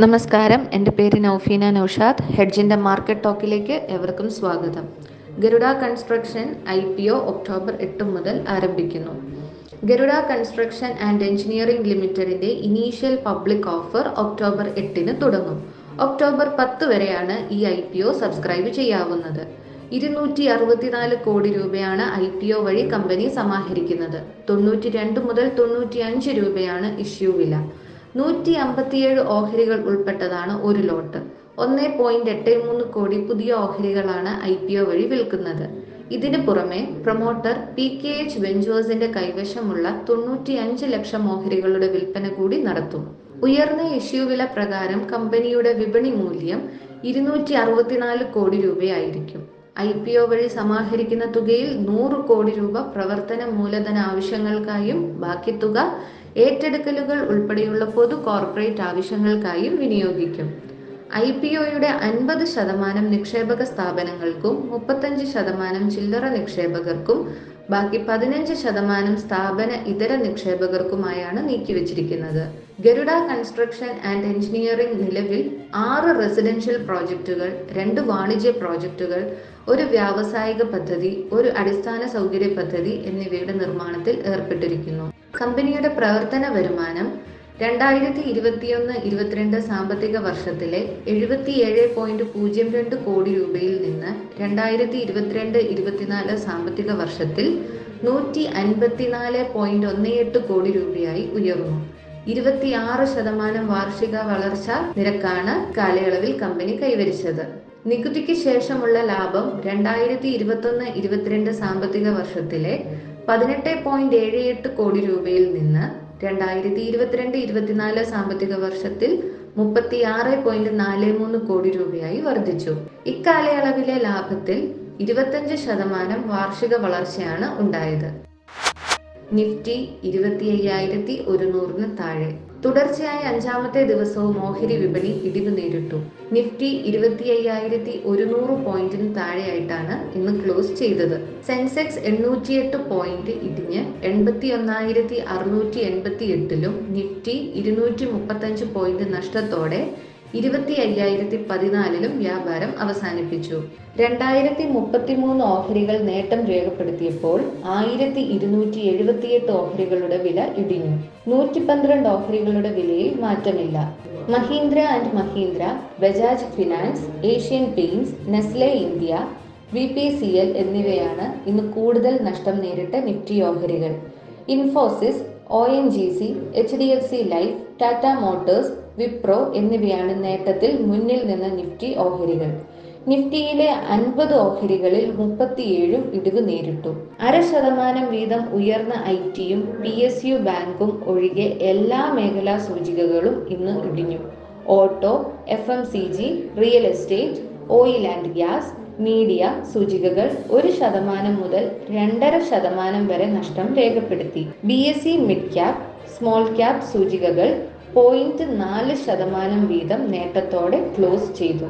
നമസ്കാരം. എന്റെ പേര് നൗഫീന നൗഷാദ്. ഹെഡ്ജിന്റെ മാർക്കറ്റ് ടോക്കിലേക്ക് എവർക്കും സ്വാഗതം. Garuda Construction I P O October എട്ട് മുതൽ ആരംഭിക്കുന്നു. ഗരുഡ കൺസ്ട്രക്ഷൻ ആൻഡ് എഞ്ചിനീയറിംഗ് ലിമിറ്റഡിന്റെ ഇനീഷ്യൽ പബ്ലിക് ഓഫർ ഒക്ടോബർ എട്ടിന് തുടങ്ങും. ഒക്ടോബർ പത്ത് വരെയാണ് ഈ ഐ പി ഒ സബ്സ്ക്രൈബ് ചെയ്യാവുന്നത്. ഇരുന്നൂറ്റി അറുപത്തിനാല് കോടി രൂപയാണ് ഐ പി ഒ വഴി കമ്പനി സമാഹരിക്കുന്നത്. തൊണ്ണൂറ്റി രണ്ട് മുതൽ തൊണ്ണൂറ്റി അഞ്ച് രൂപയാണ് ഇഷ്യൂ വില. നൂറ്റി അമ്പത്തിയേഴ് ഓഹരികൾ ഉൾപ്പെട്ടതാണ് ഒരു ലോട്ട്. ഒന്ന് പോയിന്റ് എട്ട് മൂന്ന് കോടി പുതിയ ഓഹരികളാണ് ഐ പി ഒ വഴി വിൽക്കുന്നത്. ഇതിനു പുറമെ പ്രൊമോട്ടർ പി കെ എച്ച് വെഞ്ചേഴ്സിന്റെ കൈവശമുള്ള തൊണ്ണൂറ്റി അഞ്ച് ലക്ഷം ഓഹരികളുടെ വിൽപ്പന കൂടി നടത്തും. ഉയർന്ന ഇഷ്യൂ വില പ്രകാരം കമ്പനിയുടെ വിപണി മൂല്യം ഇരുന്നൂറ്റി അറുപത്തിനാല് കോടി രൂപയായിരിക്കും. ഐ പി ഒ വഴി സമാഹരിക്കുന്ന തുകയിൽ നൂറ് കോടി രൂപ പ്രവർത്തന മൂലധന ആവശ്യങ്ങൾക്കായും ബാക്കി തുക ഏറ്റെടുക്കലുകൾ ഉൾപ്പെടെയുള്ള പൊതു കോർപ്പറേറ്റ് ആവശ്യങ്ങൾക്കായും വിനിയോഗിക്കും. ഐ പി ഒയുടെ അൻപത് ശതമാനം നിക്ഷേപക സ്ഥാപനങ്ങൾക്കും മുപ്പത്തഞ്ച് ശതമാനം ചില്ലറ നിക്ഷേപകർക്കും ബാക്കി പതിനഞ്ച് ശതമാനം സ്ഥാപന ഇതര നിക്ഷേപകർക്കുമായാണ് നീക്കിവച്ചിരിക്കുന്നത്. ഗരുഡ കൺസ്ട്രക്ഷൻ ആൻഡ് എഞ്ചിനീയറിംഗ് നിലവിൽ ആറ് റെസിഡൻഷ്യൽ പ്രോജക്റ്റുകൾ രണ്ട് വാണിജ്യ പ്രോജക്റ്റുകൾ ഒരു വ്യാവസായിക പദ്ധതി ഒരു അടിസ്ഥാന സൗകര്യ പദ്ധതി എന്നിവയുടെ നിർമ്മാണത്തിൽ ഏർപ്പെട്ടിരിക്കുന്നു. കമ്പനിയുടെ പ്രവർത്തന വരുമാനം രണ്ടായിരത്തി ഇരുപത്തിയൊന്ന് ഇരുപത്തിരണ്ട് സാമ്പത്തിക വർഷത്തിലെ എഴുപത്തിയേഴ് പോയിന്റ് പൂജ്യം രണ്ട് കോടി രൂപയിൽ നിന്ന് രണ്ടായിരത്തി ഇരുപത്തിരണ്ട് ഇരുപത്തിനാല് സാമ്പത്തിക വർഷത്തിൽ നൂറ്റി അൻപത്തിനാല് പോയിന്റ് ഒന്ന് എട്ട് കോടി രൂപയായി ഉയർന്നു. ഇരുപത്തിയാറ് ശതമാനം വാർഷിക വളർച്ച നിരക്കാണ് കാലയളവിൽ കമ്പനി കൈവരിച്ചത്. നികുതിക്ക് ശേഷമുള്ള ലാഭം രണ്ടായിരത്തി ഇരുപത്തൊന്ന് ഇരുപത്തിരണ്ട് സാമ്പത്തിക വർഷത്തിലെ പതിനെട്ട് പോയിന്റ് ഏഴ് എട്ട് കോടി രൂപയിൽ നിന്ന് രണ്ടായിരത്തി ഇരുപത്തിരണ്ട് ഇരുപത്തിനാല് സാമ്പത്തിക വർഷത്തിൽ മുപ്പത്തിയാറ് പോയിന്റ് നാല് മൂന്ന് കോടി രൂപയായി വർദ്ധിച്ചു. ഇക്കാലയളവിലെ ലാഭത്തിൽ ഇരുപത്തഞ്ച് ശതമാനം വാർഷിക വളർച്ചയാണ് ഉണ്ടായത്. നിഫ്റ്റി ഇരുപത്തി അയ്യായിരത്തി ഒരുന്നൂറിന് താഴെ. തുടർച്ചയായ അഞ്ചാമത്തെ ദിവസവും ഓഹരി വിപണി ഇടിവ് നേരിട്ടു. നിഫ്റ്റി ഇരുപത്തി അയ്യായിരത്തി ഒരുന്നൂറ് പോയിന്റിന് താഴെയായിട്ടാണ് ഇന്ന് ക്ലോസ് ചെയ്തത്. സെൻസെക്സ് എണ്ണൂറ്റിയെട്ട് പോയിന്റ് ഇടിഞ്ഞ് എൺപത്തി ഒന്നായിരത്തി അറുന്നൂറ്റി എൺപത്തി എട്ടിലും നിഫ്റ്റി ഇരുന്നൂറ്റി മുപ്പത്തഞ്ച് പോയിന്റ് നഷ്ടത്തോടെ ഇരുപത്തി അയ്യായിരത്തി പതിനാലിലും വ്യാപാരം അവസാനിപ്പിച്ചു. രണ്ടായിരത്തി മുപ്പത്തി മൂന്ന് ഓഹരികൾ നേട്ടം രേഖപ്പെടുത്തിയപ്പോൾ ആയിരത്തി ഇരുന്നൂറ്റി എഴുപത്തിയെട്ട് ഓഹരികളുടെ വില ഇടിഞ്ഞു. നൂറ്റി പന്ത്രണ്ട് ഓഹരികളുടെ വിലയിൽ മാറ്റമില്ല. Mahindra and Mahindra Bajaj finance Asian paints Nestle India V P C L എന്നിവയാണ് ഇന്ന് കൂടുതൽ നഷ്ടം നേരിട്ട നിഫ്റ്റി ഓഹരികൾ. Infosys O N G C H D F C life Tata motors Wipro എന്നിവയാണ് നേട്ടത്തിൽ മുന്നിൽ നിന്ന് നിഫ്റ്റി ഓഹരികൾ. നിഫ്റ്റിയിലെ അൻപത് ഓഹരികളിൽ മുപ്പത്തിയേഴും ഇടിവ് നേരിട്ടു. അര ശതമാനം വീതം ഉയർന്ന ഐ ടിയും പി എസ് യു ബാങ്കും ഒഴികെ എല്ലാ മേഖലാ സൂചികകളും ഇന്ന് ഇടിഞ്ഞു. Auto F M C G real estate oil and gas media സൂചികകൾ ഒരു ശതമാനം മുതൽ രണ്ടര ശതമാനം വരെ നഷ്ടം രേഖപ്പെടുത്തി. B S E mid cap small cap സൂചികകൾ പോയിന്റ് നാല് ശതമാനം വീതം നേട്ടത്തോടെ ക്ലോസ് ചെയ്തു.